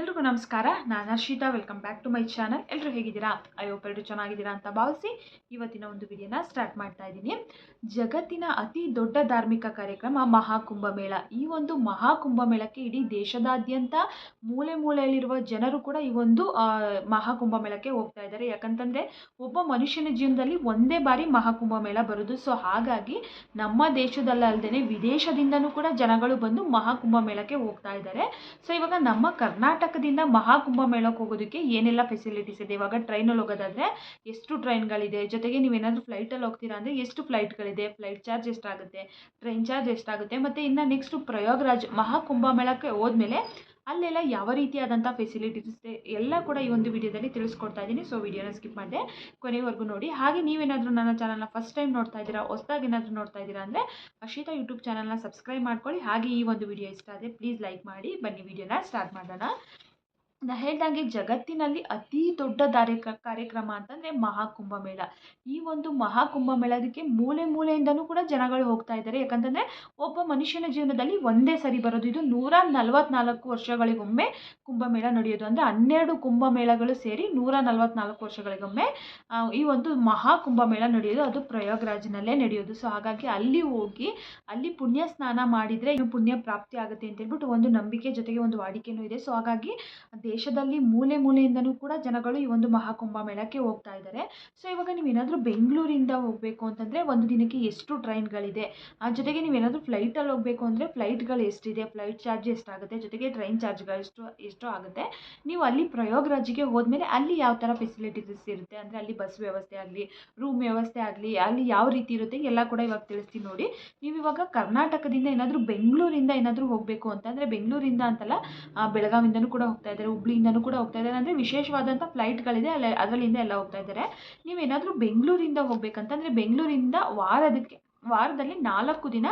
ಎಲ್ರಿಗೂ ನಮಸ್ಕಾರ. ನಾನು Harshitha. Welcome back to my channel ಎಲ್ಲರೂ ಹೇಗಿದ್ದೀರಾ? ಐ ಹೋಪ್ ಎಲ್ಲರೂ ಚೆನ್ನಾಗಿದ್ದೀರಾ ಅಂತ ಭಾವಿಸಿ ಇವತ್ತಿನ ಒಂದು ವಿಡಿಯೋನ ಸ್ಟಾರ್ಟ್ ಮಾಡ್ತಾ ಇದ್ದೀನಿ. ಜಗತ್ತಿನ ಅತಿ ದೊಡ್ಡ ಧಾರ್ಮಿಕ ಕಾರ್ಯಕ್ರಮ ಮಹಾಕುಂಭಮೇಳ ಈ ಒಂದು ಮಹಾಕುಂಭಮೇಳಕ್ಕೆ ಇಡೀ ದೇಶದಾದ್ಯಂತ ಮೂಲೆ ಮೂಲೆಯಲ್ಲಿರುವ ಜನರು ಕೂಡ ಈ ಒಂದು ಮಹಾಕುಂಭ ಮಹಾಕುಂಭಮೇಳಕ್ಕೆ ಹೋಗ್ತಾ ಇದ್ದಾರೆ. ಯಾಕಂತಂದರೆ ಒಬ್ಬ ಮನುಷ್ಯನ ಜೀವನದಲ್ಲಿ ಒಂದೇ ಬಾರಿ ಮಹಾಕುಂಭಮೇಳ ಬರೋದು. ಸೊ ಹಾಗಾಗಿ ನಮ್ಮ ದೇಶದಲ್ಲದೆ ವಿದೇಶದಿಂದನೂ ಕೂಡ ಜನಗಳು ಬಂದು ಮಹಾಕುಂಭಮೇಳಕ್ಕೆ ಹೋಗ್ತಾ ಇದ್ದಾರೆ. ಸೊ ಇವಾಗ ನಮ್ಮ ಕರ್ನಾಟಕದಿಂದ ಮಹಾಕುಂಭಮೇಳಕ್ಕೆ ಹೋಗೋದಕ್ಕೆ ಏನೆಲ್ಲ ಫೆಸಿಲಿಟೀಸ್ ಇದೆ? ಇವಾಗ ಟ್ರೈನಲ್ಲಿ ಹೋಗೋದಾದ್ರೆ ಎಷ್ಟು ಟ್ರೈನ್ಗಳಿದೆ ಜೊತೆಗೆ ನೀವೇನಾದರೂ ಫ್ಲೈಟಲ್ಲಿ ಹೋಗ್ತೀರಾ ಅಂದರೆ ಎಷ್ಟು ಫ್ಲೈಟ್ಗಳಿದೆ ಫ್ಲೈಟ್ ಚಾರ್ಜ್ ಎಷ್ಟಾಗುತ್ತೆ? ಟ್ರೈನ್ ಚಾರ್ಜ್ ಎಷ್ಟಾಗುತ್ತೆ? ಮತ್ತು ಇನ್ನು ನೆಕ್ಸ್ಟು ಪ್ರಯಾಗ್ರಾಜ್ ಮಹಾಕುಂಭಮೇಳಕ್ಕೆ ಹೋದ್ಮೇಲೆ ಅಲ್ಲೆಲ್ಲ ಯಾವ ರೀತಿಯಾದಂಥ ಫೆಸಿಲಿಟೀಸ್ ಇದೆ, ಎಲ್ಲ ಕೂಡ ಈ ಒಂದು ವಿಡಿಯೋದಲ್ಲಿ ತಿಳಿಸ್ಕೊಡ್ತಾ ಇದ್ದೀನಿ. ಸೊ ವಿಡಿಯೋನ ಸ್ಕಿಪ್ ಮಾಡಿದೆ ಕೊನೆವರೆಗೂ ನೋಡಿ. ಹಾಗೆ ನೀವೇನಾದರೂ ನನ್ನ ಚಾನಲ್ನ ಫಸ್ಟ್ ಟೈಮ್ ನೋಡ್ತಾ ಇದ್ದೀರಾ, ಹೊಸದಾಗಿ ಏನಾದರೂ ನೋಡ್ತಾ ಇದ್ದೀರಾ ಅಂದರೆ ಅಶಿತಾ ಯೂಟ್ಯೂಬ್ ಚಾನಲ್ನ ಸಬ್ಸ್ಕ್ರೈಬ್ ಮಾಡ್ಕೊಳ್ಳಿ. ಹಾಗೆ ಈ ಒಂದು ವಿಡಿಯೋ ಇಷ್ಟ ಆದರೆ ಪ್ಲೀಸ್ ಲೈಕ್ ಮಾಡಿ. ಬನ್ನಿ, ವಿಡಿಯೋನ ಸ್ಟಾರ್ಟ್ ಮಾಡೋಣ. ನಾ ಹೇಳ್ದಂಗೆ ಜಗತ್ತಿನಲ್ಲಿ ಅತಿ ದೊಡ್ಡ ದಾರಿ ಕಾರ್ಯಕ್ರಮ ಅಂತಂದರೆ ಮಹಾಕುಂಭಮೇಳ. ಈ ಒಂದು ಮಹಾಕುಂಭಮೇಳದಕ್ಕೆ ಮೂಲೆ ಮೂಲೆಯಿಂದನೂ ಕೂಡ ಜನಗಳು ಹೋಗ್ತಾ ಇದ್ದಾರೆ. ಯಾಕಂತಂದರೆ ಒಬ್ಬ ಮನುಷ್ಯನ ಜೀವನದಲ್ಲಿ ಒಂದೇ ಸರಿ ಬರೋದು. ಇದು ನೂರ ನಲವತ್ತ್ನಾಲ್ಕು ವರ್ಷಗಳಿಗೊಮ್ಮೆ ಕುಂಭಮೇಳ ನಡೆಯೋದು. ಅಂದರೆ ಹನ್ನೆರಡು ಕುಂಭಮೇಳಗಳು ಸೇರಿ ನೂರ ನಲವತ್ತ್ನಾಲ್ಕು ವರ್ಷಗಳಿಗೊಮ್ಮೆ ಈ ಒಂದು ಮಹಾಕುಂಭಮೇಳ ನಡೆಯೋದು. ಅದು ಪ್ರಯಾಗ್ರಾಜ್ನಲ್ಲೇ ನಡೆಯೋದು. ಸೊ, ಹಾಗಾಗಿ ಅಲ್ಲಿ ಹೋಗಿ, ಅಲ್ಲಿ ಪುಣ್ಯ ಸ್ನಾನ ಮಾಡಿದರೆ ಇನ್ನು ಪುಣ್ಯ ಪ್ರಾಪ್ತಿ ಆಗುತ್ತೆ ಅಂತ ಹೇಳ್ಬಿಟ್ಟು ಒಂದು ನಂಬಿಕೆ ಜೊತೆಗೆ ಒಂದು ವಾಡಿಕೆನೂ ಇದೆ. ಸೊ, ಹಾಗಾಗಿ ದೇಶದಲ್ಲಿ ಮೂಲೆ ಮೂಲೆಯಿಂದನೂ ಕೂಡ ಜನಗಳು ಈ ಒಂದು ಮಹಾಕುಂಭ ಮೇಳಕ್ಕೆ ಹೋಗ್ತಾ ಇದ್ದಾರೆ ಸೊ ಇವಾಗ ನೀವೇನಾದರೂ ಬೆಂಗಳೂರಿಂದ ಹೋಗಬೇಕು ಅಂತಂದರೆ ಒಂದು ದಿನಕ್ಕೆ ಎಷ್ಟು ಟ್ರೈನ್ಗಳಿದೆ? ಆ ಜೊತೆಗೆ ನೀವೇನಾದರೂ ಫ್ಲೈಟಲ್ಲಿ ಹೋಗಬೇಕು ಅಂದರೆ ಫ್ಲೈಟ್ಗಳು ಎಷ್ಟಿದೆ? ಫ್ಲೈಟ್ ಚಾರ್ಜ್ ಎಷ್ಟಾಗುತ್ತೆ? ಜೊತೆಗೆ ಟ್ರೈನ್ ಚಾರ್ಜ್ಗಳು ಎಷ್ಟು ಎಷ್ಟು ಆಗುತ್ತೆ. ನೀವು ಅಲ್ಲಿ ಪ್ರಯೋಗರಾಜಿಗೆ ಹೋದ್ಮೇಲೆ ಅಲ್ಲಿ ಯಾವ ಥರ ಫೆಸಿಲಿಟೀಸ್ ಇರುತ್ತೆ? ಅಂದರೆ ಅಲ್ಲಿ ಬಸ್ ವ್ಯವಸ್ಥೆ ಆಗಲಿ ರೂಮ್ ವ್ಯವಸ್ಥೆ ಆಗಲಿ, ಅಲ್ಲಿ ಯಾವ ರೀತಿ ಇರುತ್ತೆ? ಎಲ್ಲ ಕೂಡ ಇವಾಗ ತಿಳಿಸ್ತೀನಿ ನೋಡಿ. ನೀವು ಇವಾಗ ಕರ್ನಾಟಕದಿಂದ ಏನಾದರೂ ಬೆಂಗಳೂರಿಂದ ಏನಾದರೂ ಹೋಗಬೇಕು ಅಂತಂದರೆ ಬೆಂಗಳೂರಿಂದ ಅಂತಲ್ಲ ಬೆಳಗಾವಿಂದನೂ ಕೂಡ ಹೋಗ್ತಾ ಇದ್ದಾರೆ ಹುಬ್ಳಿಯಿಂದನೂ ಕೂಡ ಹೋಗ್ತಾ ಇದ್ದಾರೆ. ಅಂದರೆ ವಿಶೇಷವಾದಂಥ ಫ್ಲೈಟ್ಗಳಿದೆ. ಅಲ್ಲಿ ಅದರಲ್ಲಿಂದ ಎಲ್ಲ ಹೋಗ್ತಾ ಇದ್ದಾರೆ. ನೀವೇನಾದರೂ ಬೆಂಗಳೂರಿಂದ ಹೋಗ್ಬೇಕಂತಂದರೆ ಬೆಂಗಳೂರಿಂದ ವಾರದಕ್ಕೆ ವಾರದಲ್ಲಿ ನಾಲ್ಕು ದಿನ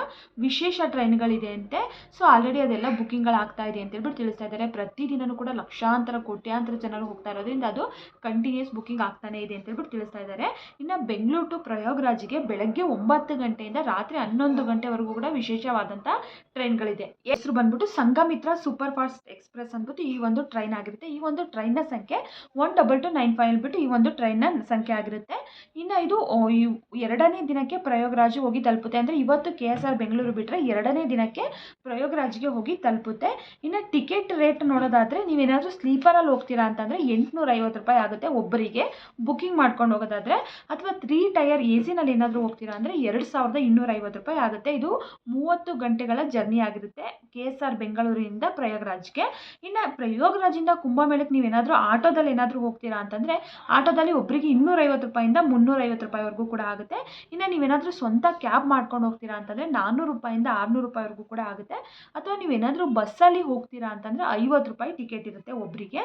ವಿಶೇಷ ಟ್ರೈನ್ಗಳಿದೆ ಅಂತೆ. ಸೊ ಆಲ್ರೆಡಿ ಅದೆಲ್ಲ ಬುಕ್ಕಿಂಗ್ಗಳು ಆಗ್ತಾ ಇದೆ ಅಂತ ಹೇಳ್ಬಿಟ್ಟು ತಿಳಿಸ್ತಾ ಇದ್ದಾರೆ. ಪ್ರತಿದಿನವೂ ಕೂಡ ಲಕ್ಷಾಂತರ, ಕೋಟ್ಯಾಂತರ ಜನರು ಹೋಗ್ತಾ ಇರೋದ್ರಿಂದ ಅದು ಕಂಟಿನ್ಯೂಸ್ ಬುಕ್ಕಿಂಗ್ ಆಗ್ತಾನೆ ಇದೆ ಅಂತ ಹೇಳ್ಬಿಟ್ಟು ತಿಳಿಸ್ತಾ ಇದ್ದಾರೆ. ಇನ್ನು ಬೆಂಗಳೂರು ಟು ಪ್ರಯೋಗರಾಜಿಗೆ ಬೆಳಗ್ಗೆ ಒಂಬತ್ತು ಗಂಟೆಯಿಂದ ರಾತ್ರಿ ಹನ್ನೊಂದು ಗಂಟೆವರೆಗೂ ಕೂಡ ವಿಶೇಷವಾದಂಥ ಟ್ರೈನ್ಗಳಿದೆ. ಹೆಸರು ಬಂದ್ಬಿಟ್ಟು ಸಂಗಮಿತ್ರ ಸೂಪರ್ ಫಾಸ್ಟ್ ಎಕ್ಸ್ಪ್ರೆಸ್ ಅಂದ್ಬಿಟ್ಟು ಈ ಒಂದು ಟ್ರೈನ್ ಆಗಿರುತ್ತೆ. ಈ ಒಂದು ಟ್ರೈನ್ನ ಸಂಖ್ಯೆ one double two nine five ಅಂದ್ಬಿಟ್ಟು ಈ ಒಂದು ಟ್ರೈನ್ನ ಸಂಖ್ಯೆ ಆಗಿರುತ್ತೆ. ಇನ್ನು ಇದು ಎರಡನೇ ದಿನಕ್ಕೆ ಪ್ರಯೋಗರಾಜು ಹೋಗಿ ತಲುಪುತ್ತೆ. ಅಂದರೆ ಇವತ್ತು ಕೆ ಎಸ್ ಆರ್ ಬೆಂಗಳೂರು ಬಿಟ್ಟರೆ ಎರಡನೇ ದಿನಕ್ಕೆ ಪ್ರಯೋಗರಾಜ್ಗೆ ಹೋಗಿ ತಲುಪುತ್ತೆ. ಇನ್ನು ಟಿಕೆಟ್ ರೇಟ್ ನೋಡೋದಾದರೆ ನೀವೇನಾದರೂ ಸ್ಲೀಪರಲ್ಲಿ ಹೋಗ್ತೀರಾ ಅಂತಂದರೆ ಎಂಟುನೂರ ಐವತ್ತು ರೂಪಾಯಿ ಆಗುತ್ತೆ ಒಬ್ಬರಿಗೆ ಬುಕ್ಕಿಂಗ್ ಮಾಡ್ಕೊಂಡು ಹೋಗೋದಾದರೆ. ಅಥವಾ ತ್ರೀ ಟೈರ್ ಎ ಸಿನಲ್ಲಿ ಏನಾದರೂ ಹೋಗ್ತೀರಾ ಅಂದರೆ ಎರಡು ಸಾವಿರದ ಇನ್ನೂರ ಐವತ್ತು ರೂಪಾಯಿ ಆಗುತ್ತೆ. ಇದು ಮೂವತ್ತು ಗಂಟೆಗಳ ಜರ್ನಿ ಆಗಿರುತ್ತೆ ಕೆ ಎಸ್ ಆರ್ ಬೆಂಗಳೂರಿನಿಂದ ಪ್ರಯಾಗ್ರಾಜ್ಗೆ ಇನ್ನು ಪ್ರಯಾಗ್ರಾಜಿಂದ ಕುಂಭಮೇಳಕ್ಕೆ ನೀವೇನಾದರೂ ಆಟೋದಲ್ಲಿ ಏನಾದರೂ ಹೋಗ್ತೀರಾ ಅಂತಂದರೆ ಆಟೋದಲ್ಲಿ ಒಬ್ಬರಿಗೆ ಇನ್ನೂರೈವತ್ತು ರೂಪಾಯಿಂದ ಮುನ್ನೂರೈವತ್ತು ರೂಪಾಯಿವರೆಗೂ ಕೂಡ ಆಗುತ್ತೆ. ಇನ್ನು ನೀವೇನಾದರೂ ಸ್ವಂತ ಕ್ಯಾಬ್ ಮಾಡ್ಕೊಂಡು ಹೋಗ್ತೀರಾ ಅಂತಂದರೆ ನಾನ್ನೂರು ರೂಪಾಯಿಂದ ಆರುನೂರು ರೂಪಾಯಿವರೆಗೂ ಕೂಡ ಆಗುತ್ತೆ. ಅಥವಾ ನೀವು ಏನಾದರೂ ಬಸ್ಸಲ್ಲಿ ಹೋಗ್ತೀರಾ ಅಂತಂದರೆ ಐವತ್ತು ರೂಪಾಯಿ ಟಿಕೆಟ್ ಇರುತ್ತೆ ಒಬ್ಬರಿಗೆ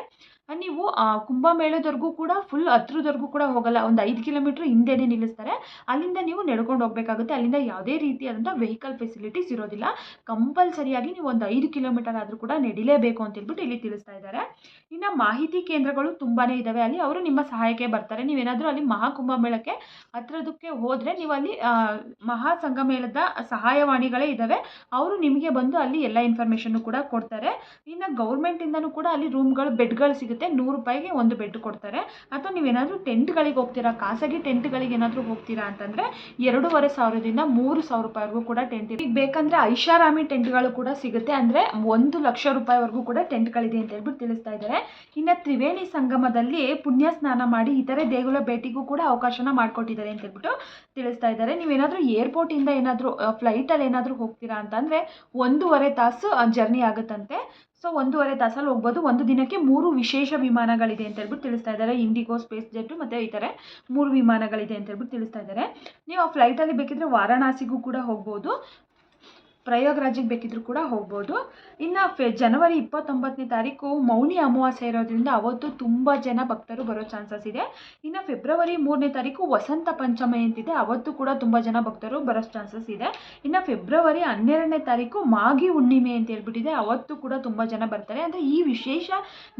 ನೀವು ಕುಂಭಮೇಳದವರೆಗೂ ಕೂಡ ಫುಲ್ ಹತ್ರದವರೆಗೂ ಕೂಡ ಹೋಗಲ್ಲ. ಒಂದು ಐದು ಕಿಲೋಮೀಟ್ರ್ ಹಿಂದೆನೇ ನಿಲ್ಲಿಸ್ತಾರೆ. ಅಲ್ಲಿಂದ ನೀವು ನಡ್ಕೊಂಡು ಹೋಗಬೇಕಾಗುತ್ತೆ. ಅಲ್ಲಿಂದ ಯಾವುದೇ ರೀತಿಯಾದಂಥ ವೆಹಿಕಲ್ ಫೆಸಿಲಿಟೀಸ್ ಇರೋದಿಲ್ಲ. ಕಂಪಲ್ಸರಿಯಾಗಿ ನೀವು ಒಂದು ಐದು ಕಿಲೋಮೀಟರ್ ಆದರೂ ಕೂಡ ನಡಿಲೇಬೇಕು ಅಂತ ಹೇಳ್ಬಿಟ್ಟು ಇಲ್ಲಿ ತಿಳಿಸ್ತಾ ಇದ್ದಾರೆ. ಇನ್ನು ಮಾಹಿತಿ ಕೇಂದ್ರಗಳು ತುಂಬಾ ಇದ್ದಾವೆ ಅಲ್ಲಿ ಅವರು ನಿಮ್ಮ ಸಹಾಯಕ್ಕೆ ಬರ್ತಾರೆ. ನೀವೇನಾದರೂ ಅಲ್ಲಿ ಮಹಾಕುಂಭಮೇಳಕ್ಕೆ ಹತ್ರದಕ್ಕೆ ಹೋದರೆ ನೀವು ಅಲ್ಲಿ ಆ, ಮಹಾ ಸಂಗಮೇಳದ ಸಹಾಯವಾಣಿಗಳೇ ಇದ್ದಾವೆ ಅವರು ನಿಮಗೆ ಬಂದು ಅಲ್ಲಿ ಎಲ್ಲ ಇನ್ಫಾರ್ಮೇಷನ್ನು ಕೂಡ ಕೊಡ್ತಾರೆ. ಇನ್ನು ಗೌರ್ಮೆಂಟಿಂದನೂ ಕೂಡ ಅಲ್ಲಿ ರೂಮ್ಗಳು ಬೆಡ್ಗಳು ಸಿಗುತ್ತೆ. ನೂರು ರೂಪಾಯಿಗೆ ಒಂದು ಬೆಡ್ ಕೊಡ್ತಾರೆ. ಅಥವಾ ನೀವೇನಾದರೂ ಟೆಂಟ್ಗಳಿಗೆ ಹೋಗ್ತೀರಾ? ಖಾಸಗಿ ಟೆಂಟ್ಗಳಿಗೆ ಏನಾದರೂ ಹೋಗ್ತೀರಾ ಅಂತಂದರೆ ಎರಡೂವರೆ ಸಾವಿರದಿಂದ ಮೂರು ಸಾವಿರ ರೂಪಾಯಿವರೆಗೂ ಕೂಡ ಟೆಂಟ್ ಇದೆ ಈಗ ಬೇಕಂದರೆ ಐಷಾರಾಮಿ ಟೆಂಟ್ಗಳು ಕೂಡ ಸಿಗುತ್ತೆ. ಅಂದರೆ ಒಂದು ಲಕ್ಷ ರೂಪಾಯಿವರೆಗೂ ಕೂಡ ಟೆಂಟ್ಗಳಿದೆ ಅಂತ ಹೇಳ್ಬಿಟ್ಟು ತಿಳಿಸ್ತಾ ಇದ್ದಾರೆ ಇನ್ನು ತ್ರಿವೇಣಿ ಸಂಗಮದಲ್ಲಿ ಪುಣ್ಯ ಸ್ನಾನ ಮಾಡಿ ಇತರೆ ದೇಗುಲ ಭೇಟಿಗೂ ಕೂಡ ಅವಕಾಶನ ಮಾಡಿಕೊಟ್ಟಿದ್ದಾರೆ ಅಂತ ಹೇಳ್ಬಿಟ್ಟು ತಿಳಿಸ್ತಾ ಇದ್ದಾರೆ ನೀವೇನಾದರೂ ಏರ್ಪೋರ್ಟಿಂದ ಏನಾದರೂ ಫ್ಲೈಟಲ್ಲಿ ಏನಾದರೂ ಹೋಗ್ತೀರಾ ಅಂತಂದರೆ ಒಂದೂವರೆ ತಾಸು ಜರ್ನಿ ಆಗುತ್ತಂತೆ. ಸೊ ಒಂದೂವರೆ ತಾಸಲ್ಲಿ ಹೋಗ್ಬೋದು. ಒಂದು ದಿನಕ್ಕೆ ಮೂರು ವಿಶೇಷ ವಿಮಾನಗಳಿದೆ ಅಂತ ಹೇಳ್ಬಿಟ್ಟು ತಿಳಿಸ್ತಾ ಇದ್ದಾರೆ. ಇಂಡಿಗೋ ಸ್ಪೇಸ್ ಜೆಟ್ಟು ಮತ್ತು ಈ ಥರ ಮೂರು ವಿಮಾನಗಳಿದೆ ಅಂತ ಹೇಳ್ಬಿಟ್ಟು ತಿಳಿಸ್ತಾ ಇದ್ದಾರೆ. ನೀವು ಆ ಫ್ಲೈಟಲ್ಲಿ ಬೇಕಿದ್ರೆ ವಾರಣಾಸಿಗೂ ಕೂಡ ಹೋಗ್ಬೋದು. ಪ್ರಯಾಗ್ರಾಜಿಗೆ ಬೇಕಿದ್ರು ಕೂಡ ಹೋಗ್ಬೋದು. ಇನ್ನು ಫೆ, ಜನವರಿ ಇಪ್ಪತ್ತೊಂಬತ್ತನೇ ತಾರೀಕು ಮೌನಿ ಅಮಾವಾಸ್ಯೆ ಇರೋದ್ರಿಂದ ಅವತ್ತು ತುಂಬ ಜನ ಭಕ್ತರು ಬರೋ ಚಾನ್ಸಸ್ ಇದೆ. ಇನ್ನು ಫೆಬ್ರವರಿ ಮೂರನೇ ತಾರೀಕು ವಸಂತ ಪಂಚಮಿ ಅಂತಿದೆ. ಅವತ್ತು ಕೂಡ ತುಂಬ ಜನ ಭಕ್ತರು ಬರೋ ಚಾನ್ಸಸ್ ಇದೆ. ಇನ್ನು ಫೆಬ್ರವರಿ ಹನ್ನೆರಡನೇ ತಾರೀಕು ಮಾಗಿ ಹುಣ್ಣಿಮೆ ಅಂತ ಹೇಳ್ಬಿಟ್ಟಿದೆ. ಅವತ್ತು ಕೂಡ ತುಂಬ ಜನ ಬರ್ತಾರೆ. ಅಂದರೆ ಈ ವಿಶೇಷ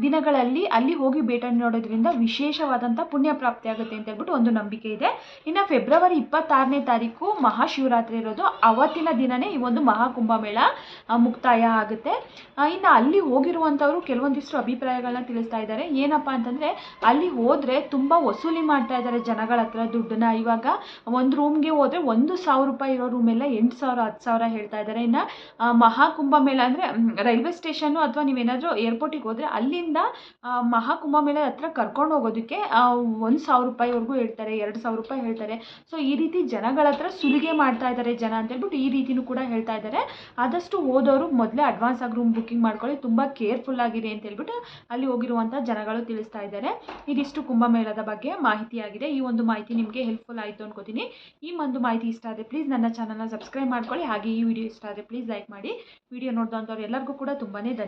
ದಿನಗಳಲ್ಲಿ ಅಲ್ಲಿ ಹೋಗಿ ಭೇಟಿ ನೋಡೋದ್ರಿಂದ ವಿಶೇಷವಾದಂಥ ಪುಣ್ಯ ಪ್ರಾಪ್ತಿ ಆಗುತ್ತೆ ಅಂತ ಹೇಳ್ಬಿಟ್ಟು ಒಂದು ನಂಬಿಕೆ ಇದೆ. ಇನ್ನು ಫೆಬ್ರವರಿ ಇಪ್ಪತ್ತಾರನೇ ತಾರೀಕು ಮಹಾಶಿವರಾತ್ರಿ ಇರೋದು. ಅವತ್ತಿನ ದಿನನೇ ಈ ಒಂದು ಮಹಾಕುಂಭಮೇಳ ಮುಕ್ತಾಯ ಆಗುತ್ತೆ. ಇನ್ನು ಅಲ್ಲಿ ಹೋಗಿರುವಂಥವರು ಕೆಲವೊಂದಿಷ್ಟು ಅಭಿಪ್ರಾಯಗಳನ್ನ ತಿಳಿಸ್ತಾ ಇದ್ದಾರೆ. ಏನಪ್ಪ ಅಂತಂದರೆ, ಅಲ್ಲಿ ಹೋದರೆ ತುಂಬ ವಸೂಲಿ ಮಾಡ್ತಾ ಇದ್ದಾರೆ ಜನಗಳ ಹತ್ರ ದುಡ್ಡನ್ನ. ಇವಾಗ ಒಂದು ರೂಮ್ಗೆ ಹೋದರೆ ಒಂದು ಸಾವಿರ ರೂಪಾಯಿ ಇರೋ ರೂಮೆಲ್ಲ ಎಂಟು ಸಾವಿರ, ಹತ್ತು ಸಾವಿರ ಹೇಳ್ತಾ ಇದ್ದಾರೆ. ಇನ್ನು ಮಹಾಕುಂಭಮೇಳ ಅಂದರೆ ರೈಲ್ವೆ ಸ್ಟೇಷನ್ನು ಅಥವಾ ನೀವೇನಾದರೂ ಏರ್ಪೋರ್ಟಿಗೆ ಹೋದರೆ ಅಲ್ಲಿಂದ ಮಹಾಕುಂಭಮೇಳ ಹತ್ರ ಕರ್ಕೊಂಡು ಹೋಗೋದಕ್ಕೆ ಒಂದು ಸಾವಿರ ರೂಪಾಯಿವರೆಗೂ ಹೇಳ್ತಾರೆ, ಎರಡು ಸಾವಿರ ರೂಪಾಯಿ ಹೇಳ್ತಾರೆ. ಸೊ ಈ ರೀತಿ ಜನಗಳ ಹತ್ರ ಸುಲಿಗೆ ಮಾಡ್ತಾ ಇದ್ದಾರೆ ಜನ ಅಂತ ಹೇಳ್ಬಿಟ್ಟು ಈ ರೀತಿನೂ ಕೂಡ ಹೇಳ್ತಾ ಇದ್ದಾರೆ. ಆದಷ್ಟು ಹೋದವರು ಮೊದಲೇ ಅಡ್ವಾನ್ಸ್ ಆಗಿ ರೂಮ್ ಬುಕ್ಕಿಂಗ್ ಮಾಡ್ಕೊಳ್ಳಿ, ತುಂಬ ಕೇರ್ಫುಲ್ ಆಗಿರಿ ಅಂತ ಹೇಳ್ಬಿಟ್ಟು ಅಲ್ಲಿ ಹೋಗಿರುವಂಥ ಜನಗಳು ತಿಳಿಸ್ತಾ ಇದ್ದಾರೆ. ಇದಿಷ್ಟು ಕುಂಭಮೇಳದ ಬಗ್ಗೆ ಮಾಹಿತಿಯಾಗಿದೆ. ಈ ಒಂದು ಮಾಹಿತಿ ನಿಮಗೆ ಹೆಲ್ಪ್ಫುಲ್ ಆಯಿತು ಅನ್ಕೋತೀನಿ. ಈ ಒಂದು ಮಾಹಿತಿ ಇಷ್ಟ ಆದರೆ ಪ್ಲೀಸ್ ನನ್ನ ಚಾನಲ್ನ ಸಬ್ಸ್ಕ್ರೈಬ್ ಮಾಡ್ಕೊಳ್ಳಿ. ಹಾಗೆ ಈ ವಿಡಿಯೋ ಇಷ್ಟ ಆದರೆ ಪ್ಲೀಸ್ ಲೈಕ್ ಮಾಡಿ. ವಿಡಿಯೋ ನೋಡಿದಂಥವ್ರು ಎಲ್ಲರಿಗೂ ಕೂಡ ತುಂಬಾ ಧನ್ಯವಾದ.